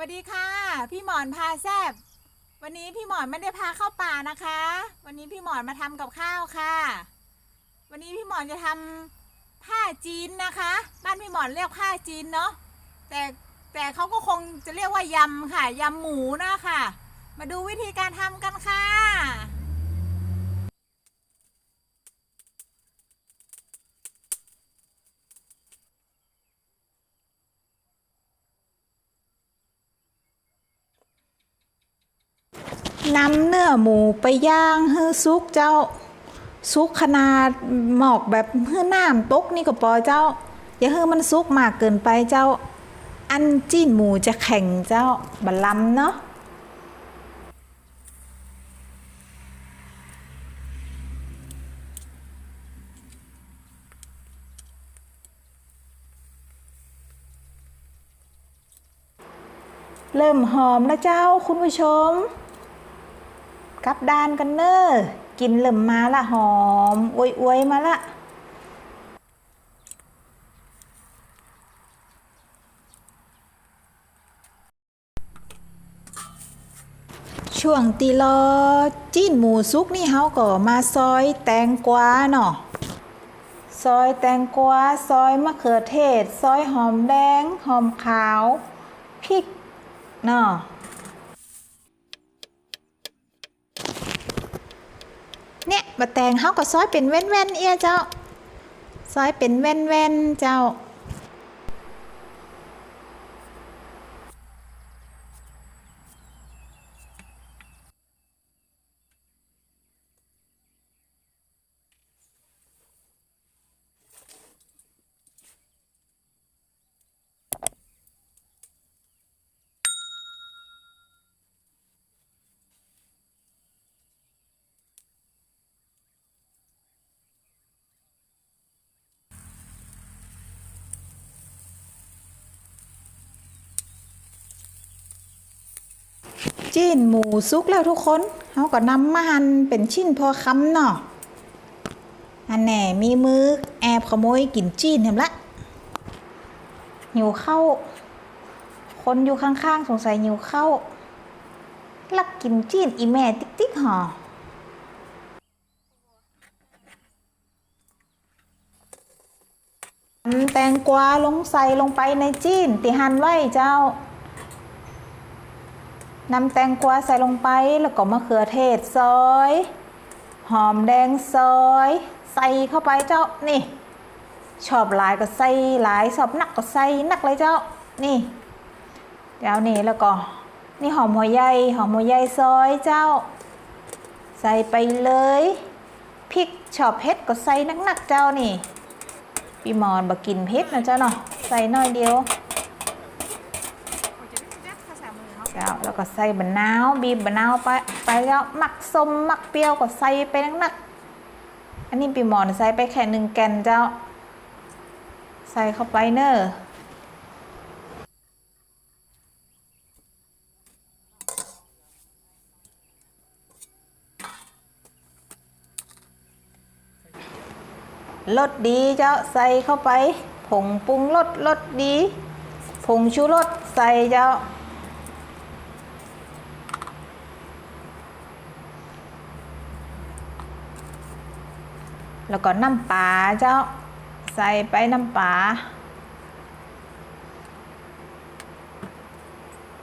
วัสดีค่ะ พี่หมอนพาแซบวันนี้พี่หมอนไม่ได้พาเข้าป่านะคะ วันนี้พี่หมอนมาทำกับข้าวค่ะ วันนี้พี่หมอนจะทำผ้าจีนนะคะ บ้านพี่หมอนเรียกผ้าจีนเนาะแต่แต่เขาก็คงจะเรียกว่ายำค่ะยำหมูนะคะมาดูวิธีการทำกันค่ะ นำเนื้อหมูไปย่างให้ซุกเจ้า ซุกขนาดหมอกแบบเพื่อน้ำตกนี่ก็พอเจ้า อย่าให้มันซุกมากเกินไปเจ้า อันจิ้นหมูจะแข็งเจ้าบัลลัมเนาะเริ่มหอมแล้วเจ้าคุณผู้ชม กลับด้านกันเนอ้อกินเริ่มมาละหอมอวยอวยมาละช่วงตีรอจิ้นหมูซุกนี่เฮาก็มาซอยแตงกวาเนาะซอยแตงกวาซอยมะเขือเทศ ซอยหอมแดง หอมขาวพริกเนาะ เนี่ยบะแตงเขาก็ซอยเป็นแว่นๆเอียเจ้า ซอยเป็นแว่นๆเจ้า จิ้นหมูซุกแล้วทุกคนเขาก็นำมาหั่นเป็นชิ้นพอคำเนาะอันแหน่มีมือแอบขโมยกินจีนเห็นละหิวเข้าวคนอยู่ข้างๆ สงสัยหิวเข้าวลักกินจีนอีแม่ติ๊กติ๊กๆหอหั่นแตงกวาลงใส่ลงไปในจีนติหันไว้เจ้า นำแตงกวาใส่ลงไปแล้วก็มะเขือเทศซอย หอมแดงซอย ใส่เข้าไปเจ้านี่ ชอบหลายก็ใส่หลายชอบนักก็ใส่นักเลยเจ้านี่เดี๋ยวนี่แล้วก็นี่หอมหัวใหญ่หอมหัวใหญ่ซอยเจ้า ใส่ไปเลยพริกชอบเผ็ดก็ใส่นักๆเจ้านี่พี่มอนบกินเผ็ดนะเจ้าเนาะใส่น้อยเดียว เจ้าแล้วก็ใส่บะนาวบีบบะนาวไปไปแล้วหมักส้มหมักเปรี้ยวก็ใส่ไปนักๆอันนี้ปีหมอนใส่ไปแค่หนึ่งแกนเจ้า ใส่เข้าไปเนอะรสดีเจ้าใส่เข้าไป ผงปรุงรสรสดี ผงชูรสใส่เจ้า แล้วก็น้ำปลาเจ้าใส่ไปน้ำปลา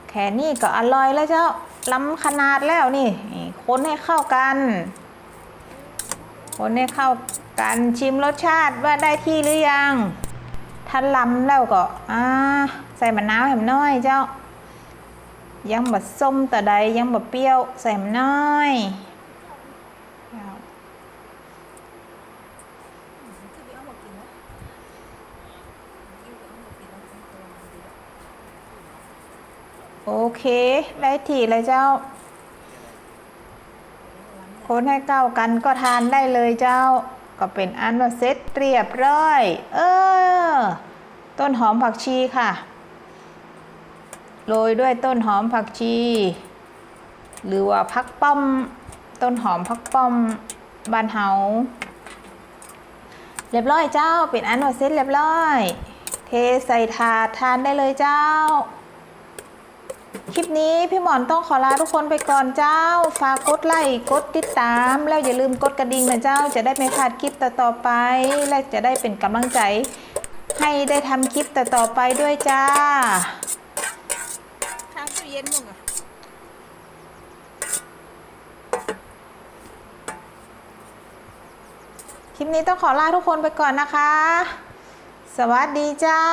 แค่นี้ก็อร่อยแล้วเจ้าล้ำขนาดแล้วนี่คนให้เข้ากัน คนให้เข้ากันชิมรสชาติว่าได้ที่หรือยังถ้าล้ำแล้วก็อ่าใส่มะนาวแหมน้อยเจ้ายังบดส้มแต่ใดยังบดเปรี้ยวใส่มะน้อย โอเคได้ทีเลยเจ้า คนให้เข้ากันก็ทานได้เลยเจ้า ก็เป็นอันว่าเซ็ตเรียบร้อย เออ ต้นหอมผักชีค่ะ โรยด้วยต้นหอมผักชี หรือว่าพักป้อม ต้นหอมพักป้อมบานเฮาเรียบร้อยเจ้า เป็นอันว่าเซ็ตเรียบร้อย เทใส่ถาดทานได้เลยเจ้า คลิปนี้พี่หมอนต้องขอลาทุกคนไปก่อนเจ้า ฝากกดไลค์กดติดตาม แล้วอย่าลืมกดกระดิ่งนะเจ้า จะได้ไม่พลาดคลิปต่อๆไป และจะได้เป็นกำลังใจ ให้ได้ทำคลิปต่อๆไปด้วยจ้าข้างตู้เย็นมึงอะคลิปนี้ต้องขอลาทุกคนไปก่อนนะคะ สวัสดีเจ้า